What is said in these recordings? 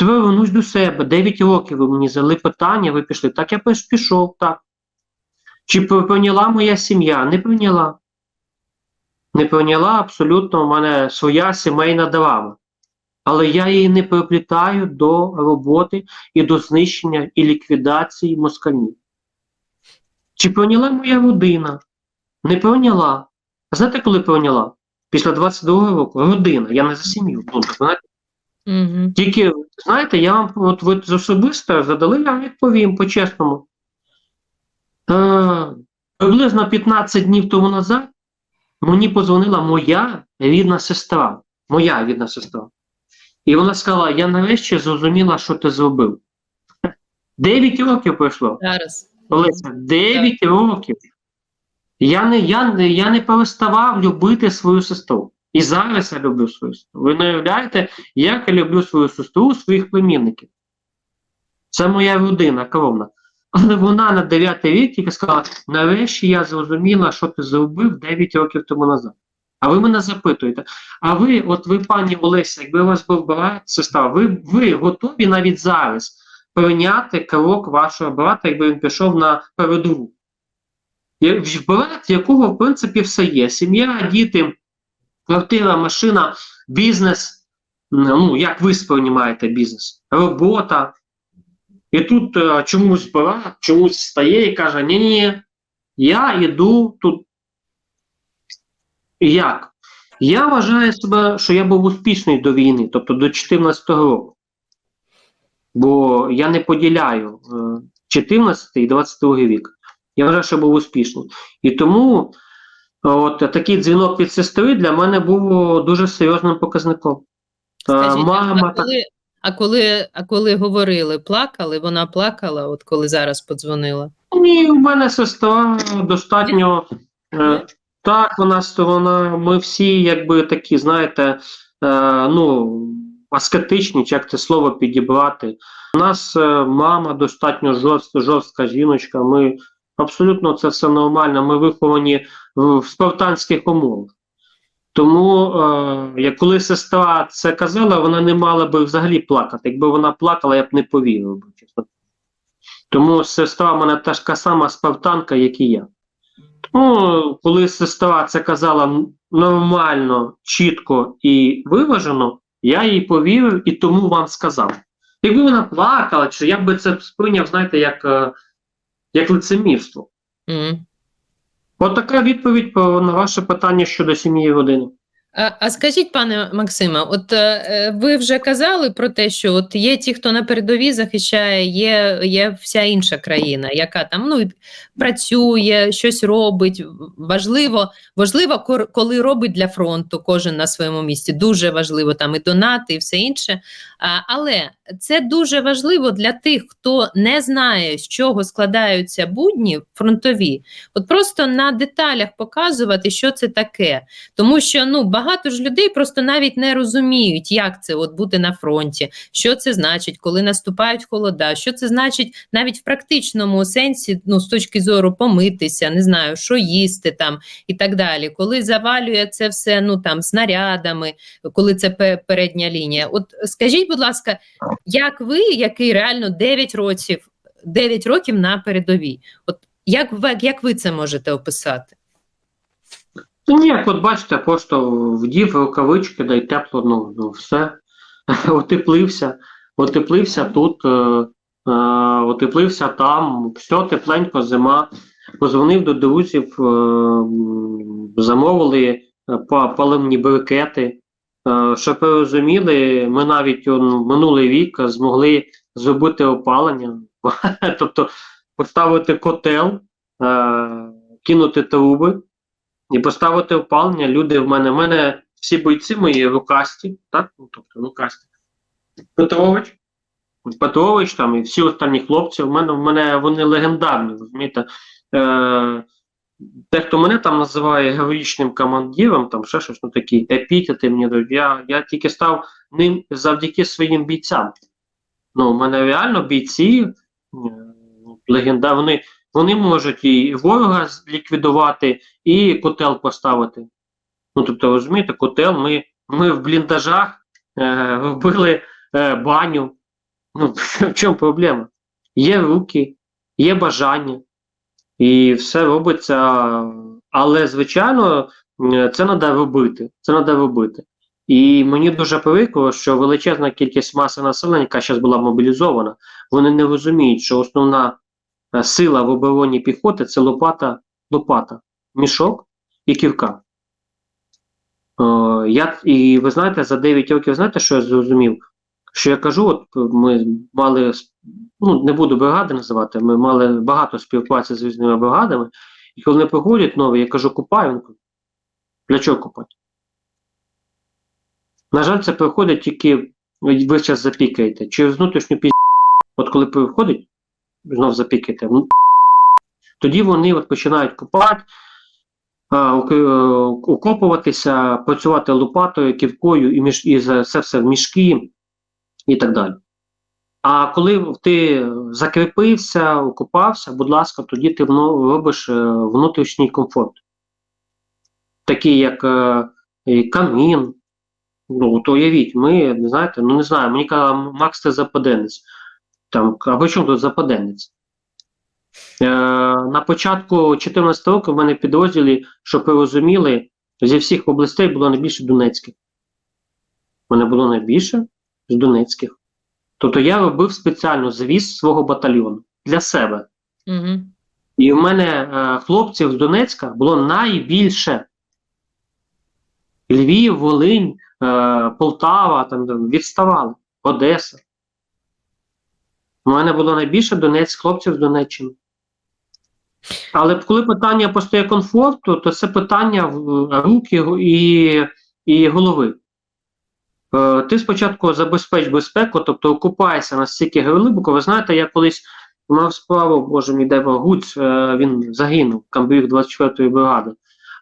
тепер вернусь до себе. 9 років ви мені задали питання, ви пішли. Так я пішов, так. Чи прийняла моя сім'я? Не прийняла. Не прийняла абсолютно у мене своя сімейна драма. Але я її не приплітаю до роботи і до знищення і ліквідації москалів. Чи прийняла моя родина? Не прийняла. А знаєте, коли прийняла? Після 22 року. Родина. Я не за сім'ю. Ну, знаєте, Угу. тільки, знаєте, я вам от ви з особисто задали, я вам відповім по-чесному. Е, приблизно 15 днів тому назад мені подзвонила моя рідна сестра. Моя рідна сестра. І вона сказала: я нарешті зрозуміла, що ти зробив. 9 років пройшло. Зараз. Олеся, 9 років. Я не, я, я не переставав любити свою сестру. І зараз я люблю свою сестру. Ви не уявляєте, як я люблю свою сестру, своїх племінників. Це моя родина кровна. Але вона на 9 рік тільки сказала: нарешті я зрозуміла, що ти зробив 9 років тому назад. А ви мене запитуєте, а ви, от ви, пані Олеся, якби у вас був брат, сестра, ви, ви готові навіть зараз прийняти крок вашого брата, якби він пішов на передову. Брат, якого, в принципі, все є: сім'я, діти, квартира, машина, бізнес. Ну, як ви сприймаєте бізнес? Робота. І тут е, чомусь брат, чомусь стає і каже: ні ні я йду тут. Як? Я вважаю себе, що я був успішний до війни, тобто до 14 року. Бо я не поділяю е, 14 і 22 рік. Я вважаю, що був успішний. І тому е, от такий дзвінок від сестри для мене був дуже серйозним показником. Е, Скажіть, мама а, коли, а, коли, а коли говорили, плакали, вона плакала, от коли зараз подзвонила. Ні, у мене сестра достатньо. Е, так, вона сторона. Ми всі, якби такі, знаєте, е, ну, аскетичні, чи як це слово підібрати. У нас е, мама достатньо жорстка, жорстка жіночка. Ми абсолютно це все нормально. Ми виховані в, спартанських умовах. Тому, е, як коли сестра це казала, вона не мала би взагалі плакати. Якби вона плакала, я б не повірив би. Тому сестра в мене така сама спартанка, як і я. Тому, коли сестра це казала нормально, чітко і виважено, я їй повірив і тому вам сказав. Якби вона плакала, чи я би це сприйняв, знаєте, як, е, як лицемірство. М. От така відповідь по- на ваше питання щодо сім'ї і родини. А, а скажіть, пане Максиме, от е, е, ви вже казали про те, що от є ті, хто на передовій захищає, є, є вся інша країна, яка там ну, працює, щось робить. Важливо, важливо, коли робить для фронту кожен на своєму місці. Дуже важливо там і донати, і все інше. А, але це дуже важливо для тих, хто не знає, з чого складаються будні фронтові. От просто на деталях показувати, що це таке. Тому що ну багато ж людей просто навіть не розуміють, як це от бути на фронті, що це значить, коли наступають холода, що це значить навіть в практичному сенсі, ну з точки зору помитися, не знаю, що їсти там і так далі. Коли завалює це все ну там снарядами, коли це пе- передня лінія. От скажіть, будь ласка, як ви, який реально 9 років, 9 років на передовій, от як ви, як ви це можете описати? Ні, як от бачите, просто вдів рукавички, да й тепло, ну, ну все. Отеплився, отеплився тут, е, е, отеплився там, все тепленько, зима. Позвонив до друзів, е, замовили е, паливні брикети. Е, щоб ви розуміли, ми навіть он, минулий рік змогли зробити опалення, тобто поставити котел, е, кинути труби і поставити опалення. Люди в мене, в мене всі бойці мої рукасті, так? Ну, тобто рукасті. Петрович, Петрович там і всі останні хлопці, в мене, в мене вони легендарні, розумієте. Е, Дехто мене там називає героїчним командиром, там ще щось ну, такі епітети мені. Я, я тільки став ним завдяки своїм бійцям. Ну, у мене реально бійці, е, легенда, вони, вони можуть і ворога ліквідувати, і котел поставити. Ну, тобто, розумієте, котел, ми, ми в бліндажах е, робили е, баню, Ну, в чому проблема? Є руки, є бажання, і все робиться. Але, звичайно, це треба робити. Це треба робити. І мені дуже прикро, що величезна кількість маси населення, яка зараз була мобілізована, вони не розуміють, що основна е, сила в обороні піхоти це лопата, лопата, мішок і ківка. Е, я, і ви знаєте, за 9 років, знаєте, що я зрозумів? Що я кажу, от ми мали, ну не буду бригади називати, ми мали багато співпраці з різними бригадами, і коли вони приходять нові, я кажу, купай, він каже, для чого купати? На жаль, це приходить тільки, ви зараз запікаєте, через внутрішню пі... От коли приходить, знов запікаєте, ну, тоді вони от починають купати, е, окопуватися, працювати лопатою, ківкою і, між, і це все в мішки і так далі. А коли ти закріпився, окупався, будь ласка, тоді ти робиш е, внутрішній комфорт. Такий, як е, камін. Ну, от уявіть, ми, не знаєте, ну не знаю, мені казав, Макс, ти западенець. Там, а при чому тут западенець? Е, на початку 2014 року в мене підрозділі, щоб ви розуміли, зі всіх областей було найбільше Донецьких. У мене було найбільше з Донецьких. Тобто я робив спеціально звіз свого батальйону для себе. Угу. І в мене е, хлопців з Донецька було найбільше. Львів, Волинь, е, Полтава, там відставали, Одеса. У мене було найбільше Донець, хлопців з Донеччини. Але коли питання постає комфорту, то це питання рук і, і, і голови. Е, ти спочатку забезпеч безпеку, тобто окупайся настільки глибоко. Ви знаєте, я колись мав справу, боже мій Бог, Гуць, е, він загинув, камбріг 24-ї бригади.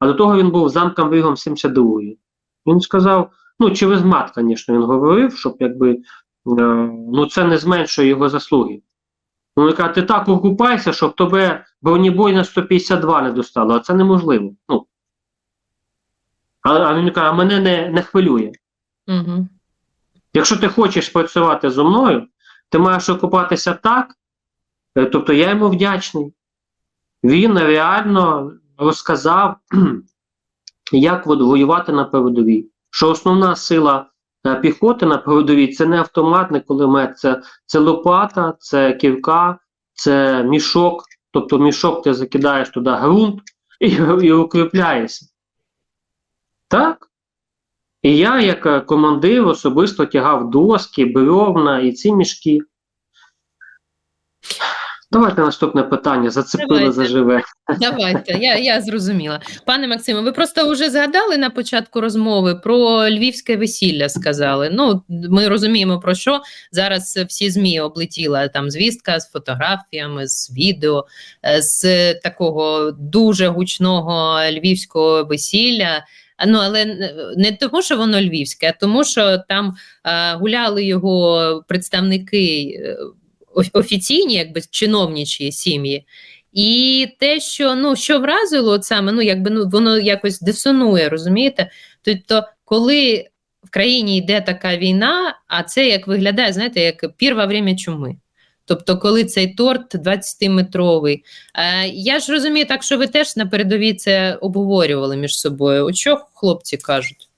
А до того він був замкамбрігом 72-ї. Він сказав: ну, через мат, звісно, він говорив, щоб якби е, ну це не зменшує його заслуги. Ну, каже, ти так окупайся, щоб тебе бронебойна 152 не достало, а це неможливо. Ну. А, а він каже, а мене не, не хвилює. Якщо ти хочеш працювати зі мною, ти маєш окупатися так. е, Тобто я йому вдячний. Він реально розказав, як воювати на передовій. Що основна сила е, піхоти на передовій це не автоматний кулемет, це, це лопата, це ківка, це мішок. Тобто мішок ти закидаєш туди ґрунт і, і укріпляєшся. Так? І я, як е, командир, особисто тягав доски, бревна і ці мішки. Давайте наступне питання. Зацепили Давайте. заживе. Давайте, я, я зрозуміла. Пане Максиме, ви просто вже згадали на початку розмови про львівське весілля. Сказали. Ну, ми розуміємо про що зараз всі змі облетіла там звістка з фотографіями, з відео, е, з такого дуже гучного львівського весілля. А, Ну, але не- тому, що воно львівське, а тому, що там е, гуляли його представники е, офіційні, якби чиновничі сім'ї. І те, що ну що вразило, от саме ну якби ну воно якось дисонує, розумієте? Тобто, коли в країні йде така війна, а це як виглядає, знаєте, як пір во чуми. Тобто, коли цей торт 20-метровий. Е, я ж розумію, так що ви теж на передовій це обговорювали між собою. От що хлопці кажуть?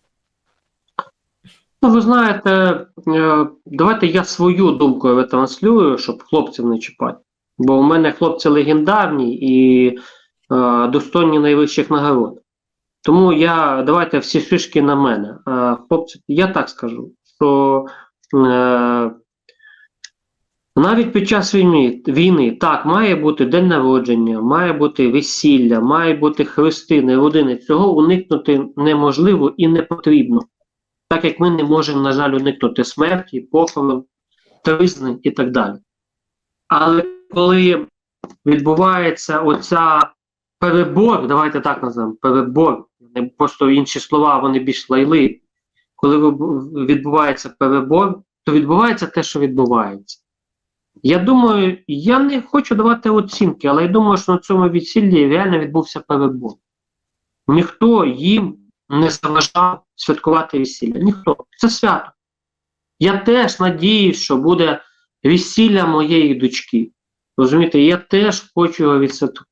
Ну, ви знаєте, е, давайте я свою думку ретранслюю, щоб хлопців не чіпати. Бо у мене хлопці легендарні і е, достойні найвищих нагород. Тому я давайте всі шишки на мене. Е, хлопці, я так скажу, що е, навіть під час війни, війни так має бути день народження, має бути весілля, має бути хрестини, родини. Цього уникнути неможливо і не потрібно так як ми не можемо, на жаль, уникнути смерті, похорон, тризни і так далі. Але коли відбувається оця перебор, давайте так називаємо, перебор, просто інші слова, вони більш лайли. Коли відбувається перебор, то відбувається те, що відбувається. Я думаю, я не хочу давати оцінки, але я думаю, що на цьому весіллі реально відбувся перебор. Ніхто їм не заважав святкувати весілля. Ніхто. Це свято. Я теж надіюсь, що буде весілля моєї дочки. Розумієте, я теж хочу його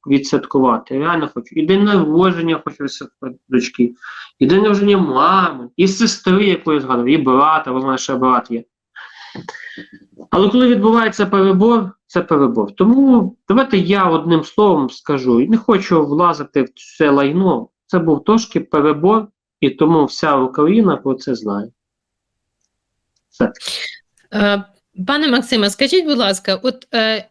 відсвяткувати. Реально хочу. І день народження хочу відсвяткувати дочки, і день народження мами, і сестри, яку я згадав, і брата, бо в мене ще брат є. Але коли відбувається перебор, це перебор. Тому давайте я одним словом скажу, і не хочу влазити в це лайно. Це був трошки перебор, і тому вся Україна про це знає. Все. Е, Пане Максиме, скажіть, будь ласка, от е,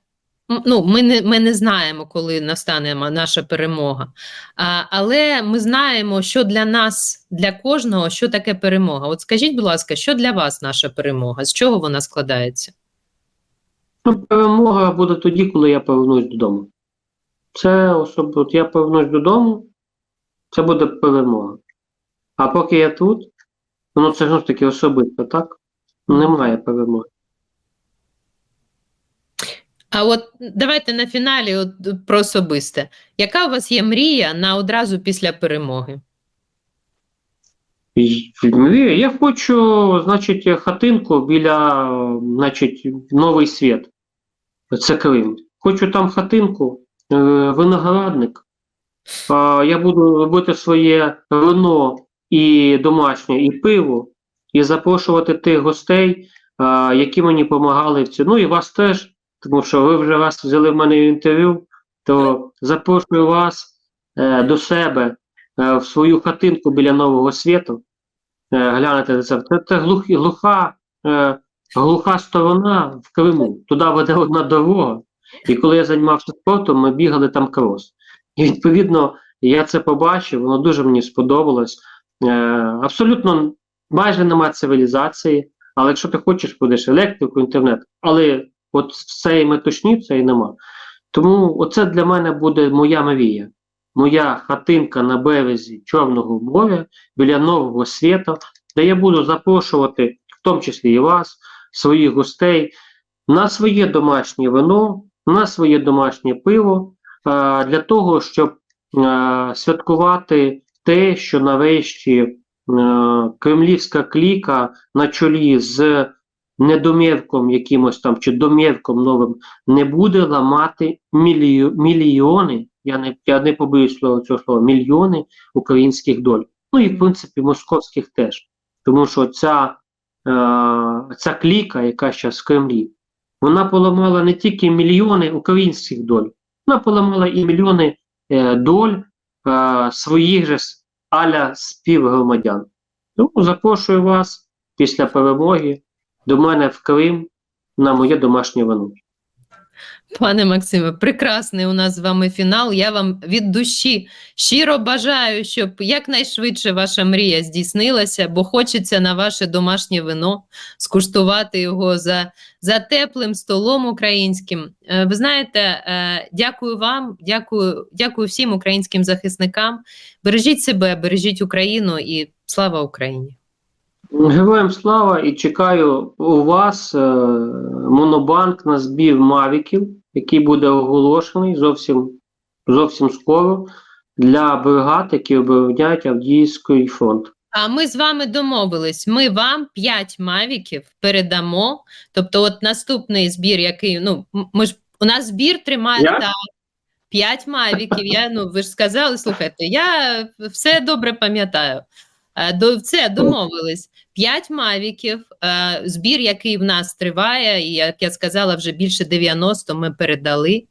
ну, ми, не, ми не знаємо, коли настане наша перемога, а, але ми знаємо, що для нас, для кожного, що таке перемога. От скажіть, будь ласка, що для вас наша перемога? З чого вона складається? Ну, перемога буде тоді, коли я повернусь додому. Це особливо. От я повернусь додому, це буде перемога. А поки я тут, ну це ж таки особисто, так? Немає перемоги. А от давайте на фіналі от, про особисте. Яка у вас є мрія на одразу після перемоги? Львові Я хочу, значить, хатинку біля, значить, Новий Світ. Це Крим. Хочу там хатинку, е, виноградник. Я буду робити своє вино і домашнє, і пиво, і запрошувати тих гостей, які мені допомагали в цьому. Ну і вас теж, тому що ви вже раз взяли в мене інтерв'ю, то запрошую вас е, до себе е, в свою хатинку біля Нового світу. Е, глянете це. Це, це глух, глуха, е, глуха сторона в Криму. Туди веде одна дорога. І коли я займався спортом, ми бігали там крос. І відповідно я це побачив, воно дуже мені сподобалось. Е, абсолютно майже немає цивілізації, але якщо ти хочеш, будеш електрику, інтернет, але от цієї метушні це і нема. Тому оце для мене буде моя мрія. Моя хатинка на березі Чорного моря біля Нового світу, де я буду запрошувати, в тому числі і вас, своїх гостей, на своє домашнє вино, на своє домашнє пиво, для того, щоб святкувати те, що нарешті кремлівська кліка на чолі з недомірком якимось там чи домірком новим не буде ламати мільйо, мільйони, я не, я не побоюсь слова цього слова, мільйони українських доль. Ну і в принципі московських теж. Тому що ця, е, ця кліка, яка зараз в Кремлі, вона поламала не тільки мільйони українських доль, вона поламала і мільйони е, доль е, своїх же аля співгромадян. Тому запрошую вас після перемоги до мене в Крим на моє домашнє вино. Пане Максиме, прекрасний у нас з вами фінал. Я вам від душі щиро бажаю, щоб якнайшвидше ваша мрія здійснилася, бо хочеться на ваше домашнє вино скуштувати його за, за теплим столом українським. Е, Ви знаєте, е, дякую вам, дякую, дякую всім українським захисникам. Бережіть себе, бережіть Україну і слава Україні! Героям слава і чекаю у вас е, монобанк на збір мавіків, який буде оголошений зовсім, зовсім скоро для бригад, які обороняють Авдіївський фронт. А ми з вами домовились. Ми вам 5 мавіків передамо. Тобто, от наступний збір, який ну ми ж у нас збір тримає Я? так. 5 мавіків. Я ну ви ж сказали, слухайте, я все добре пам'ятаю. Е, До це домовились. 5 мавіків, е, збір, який в нас триває, і як я сказала, вже більше 90 ми передали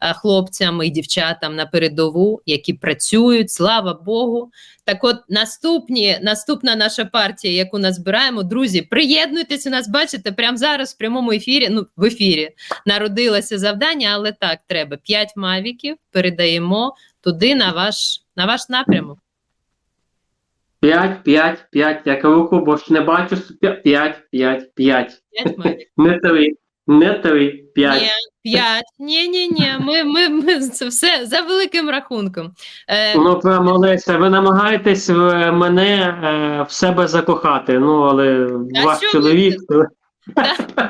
е, хлопцям і дівчатам на передову, які працюють, слава Богу. Так от наступні, наступна наша партія, яку назбираємо, друзі, приєднуйтесь у нас, бачите, прямо зараз в прямому ефірі, ну в ефірі народилося завдання, але так, треба. 5 мавіків передаємо туди на ваш, на ваш напрямок. 5, 5, 5, як руку, бо ж не бачу 5, 5, 5, 5. 5. Не 3, не 3, 5. Ні, 5. Ні, ні, ні. Ми, ми, ми це все за великим рахунком. Е, Ну, прямо Олеся, ви намагаєтесь е, мене е, в себе закохати. Ну, але А ваш що ви- чоловік.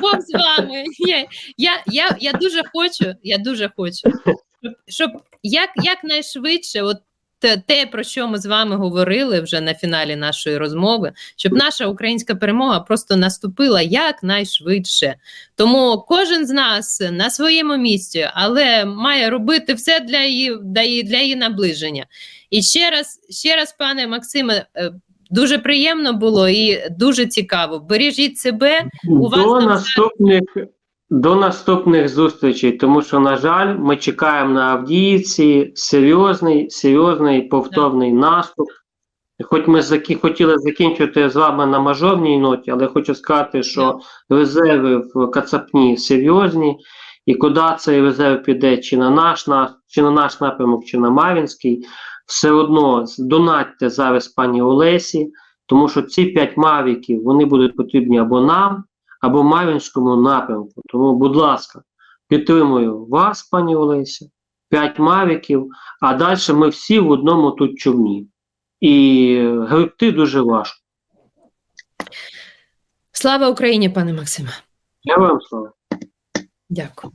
Бог з вами. Я, я, я, я дуже хочу, я дуже хочу, щоб, щоб як, якнайшвидше, от те, те, про що ми з вами говорили вже на фіналі нашої розмови, щоб наша українська перемога просто наступила якнайшвидше. Тому кожен з нас на своєму місці, але має робити все для її, для її, для її наближення. І ще раз, ще раз, пане Максиме, е, дуже приємно було і дуже цікаво. Бережіть себе. У вас До наступних, до наступних зустрічей, тому що, на жаль, ми чекаємо на Авдіївці серйозний, серйозний повторний наступ. Хоч ми закі, хотіли закінчити з вами на мажорній ноті, але хочу сказати, що резерви в Кацапні серйозні, і куди цей резерв піде, чи на наш, на, чи на наш напрямок, чи на Мар'їнський, все одно донатьте зараз пані Олесі, тому що ці п'ять мавіків вони будуть потрібні або нам, або Мар'їнському напрямку. Тому, будь ласка, підтримую вас, пані Олеся, п'ять мавіків, а далі ми всі в одному тут човні. І грибти дуже важко. Слава Україні, пане Максиме. Я вам слава. Дякую.